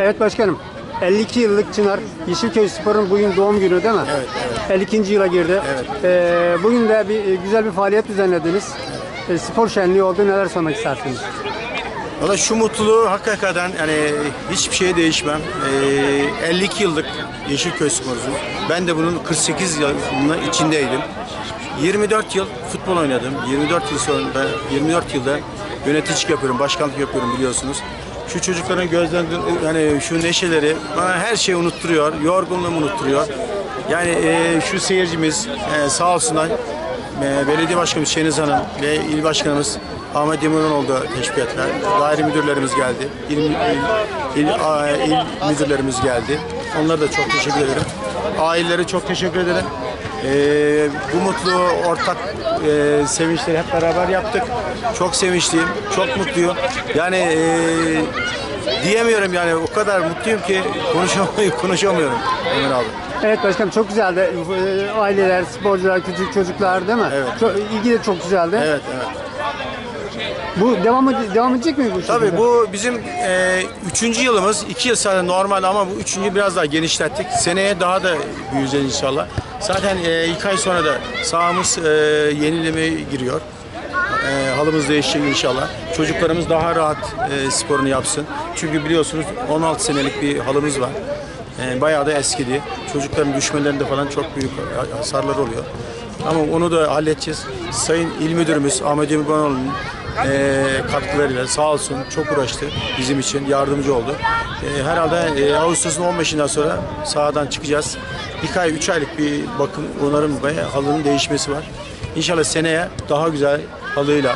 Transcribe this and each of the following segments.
Evet başkanım. 52 yıllık Çınar Yeşilköy Spor'un bugün doğum günü değil mi? Evet, evet. 52. yıla girdi. Evet. Ee, bugün de bir güzel bir faaliyet düzenlediniz. Ee, spor şenliği oldu. Neler sormak istersiniz? Valla şu mutluluğu hakikaten yani hiçbir şeye değişmem. Ee, 52 yıllık Yeşilköy Spor'cuyum. Ben de bunun 48 yılının içindeydim. 24 yıl futbol oynadım. 24 yıl sonra 24 yılda yöneticilik yapıyorum, başkanlık yapıyorum biliyorsunuz. Şu çocukların gözlerinde yani şu neşeleri bana her şeyi unutturuyor, yorgunluğumu unutturuyor. Yani e, şu seyircimiz e, sağ olsunlar e, belediye başkanımız Şeniz Hanım ve il başkanımız Ahmet Demiranoğlu teşvik ettiler. Daire müdürlerimiz geldi. İl, il, il, a- il müdürlerimiz geldi. Onlara da çok teşekkür ederim. Ailelere çok teşekkür ederim. E, bu mutlu ortak e, sevinçleri hep beraber yaptık. Çok sevinçliyim, çok mutluyum. Yani e, diyemiyorum yani o kadar mutluyum ki konuşamıyorum, konuşamıyorum Ömer abi. Evet başkanım çok güzeldi. Ee, Aileler, sporcular, küçük çocuklar değil mi? Evet. Çok, ilgi de çok güzeldi. Evet, evet. Bu devam, devam edecek mi bu? Tabii bu bizim e, üçüncü yılımız. iki yıl sonra normal ama bu üçüncü biraz daha genişlettik. Seneye daha da büyüyeceğiz inşallah. Zaten e, iki ay sonra da sahamız e, yenilemeye giriyor. E, halımız değişecek inşallah. Çocuklarımız daha rahat e, sporunu yapsın. Çünkü biliyorsunuz 16 senelik bir halımız var. E, bayağı da eskidi. Çocukların düşmelerinde falan çok büyük hasarlar oluyor. Ama onu da halledeceğiz. Sayın İl Müdürümüz Ahmet Emirganoğlu'nun e, katkılarıyla sağ olsun çok uğraştı bizim için yardımcı oldu. E, herhalde e, Ağustos'un 15'inden sonra sahadan çıkacağız. Bir ay, üç aylık bir bakım, onarım ve halının değişmesi var. İnşallah seneye daha güzel halıyla,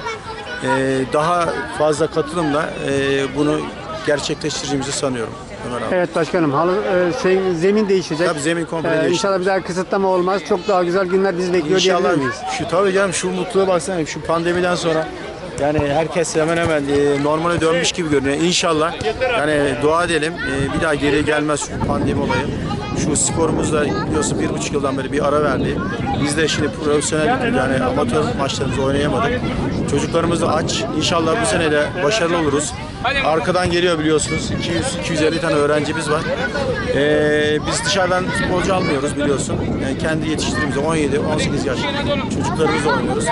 e, daha fazla katılımla e, bunu gerçekleştireceğimizi sanıyorum. Ömer abi. Evet başkanım. Halı, e, şey, zemin değişecek. Tabii zemin komple Ee, değişecek. İnşallah bir daha kısıtlama olmaz. Çok daha güzel günler bizi bekliyor İnşallah diyebilir miyiz? şu tabii canım şu mutluluğa baksana şu pandemiden sonra yani herkes hemen hemen e, normale dönmüş gibi görünüyor. İnşallah yani dua edelim e, bir daha geri gelmez şu pandemi olayı. Şu sporumuzda biliyorsun bir buçuk yıldan beri bir ara verdi. Biz de şimdi profesyonel yani amatör maçlarımızı oynayamadık. Çocuklarımız da aç. İnşallah bu sene de başarılı oluruz. Arkadan geliyor biliyorsunuz. 200-250 tane öğrencimiz var. Ee, biz dışarıdan futbolcu almıyoruz biliyorsun. Yani kendi yetiştirdiğimiz 17-18 yaş çocuklarımızla oynuyoruz.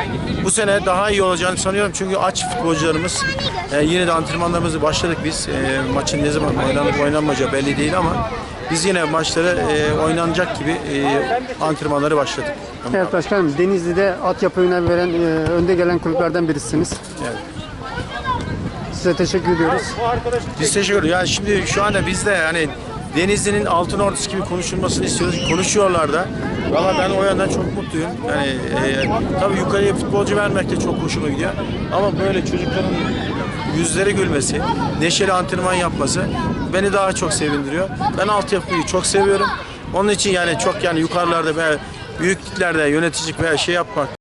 Bu sene daha iyi olacağını sanıyorum çünkü aç futbolcularımız. Ee, yine de antrenmanlarımızı başladık biz. Ee, maçın ne zaman oynanıp oynanmayacağı belli değil ama biz yine maçları e, oynanacak gibi e, antrenmanları başladık. Evet başkanım Denizli'de altyapı önem veren e, önde gelen kulüplerden birisiniz. Evet. Size teşekkür ediyoruz. Biz teşekkür ederiz. Yani şimdi şu anda biz de hani Denizli'nin altın ordusu gibi konuşulmasını istiyoruz. Konuşuyorlar da. Valla ben o yönden çok mutluyum. Yani e, tabii yukarıya futbolcu vermek de çok hoşuma gidiyor. Ama böyle çocukların yüzleri gülmesi, neşeli antrenman yapması beni daha çok sevindiriyor. Ben altyapıyı çok seviyorum. Onun için yani çok yani yukarılarda veya büyüklüklerde yöneticilik veya şey yapmak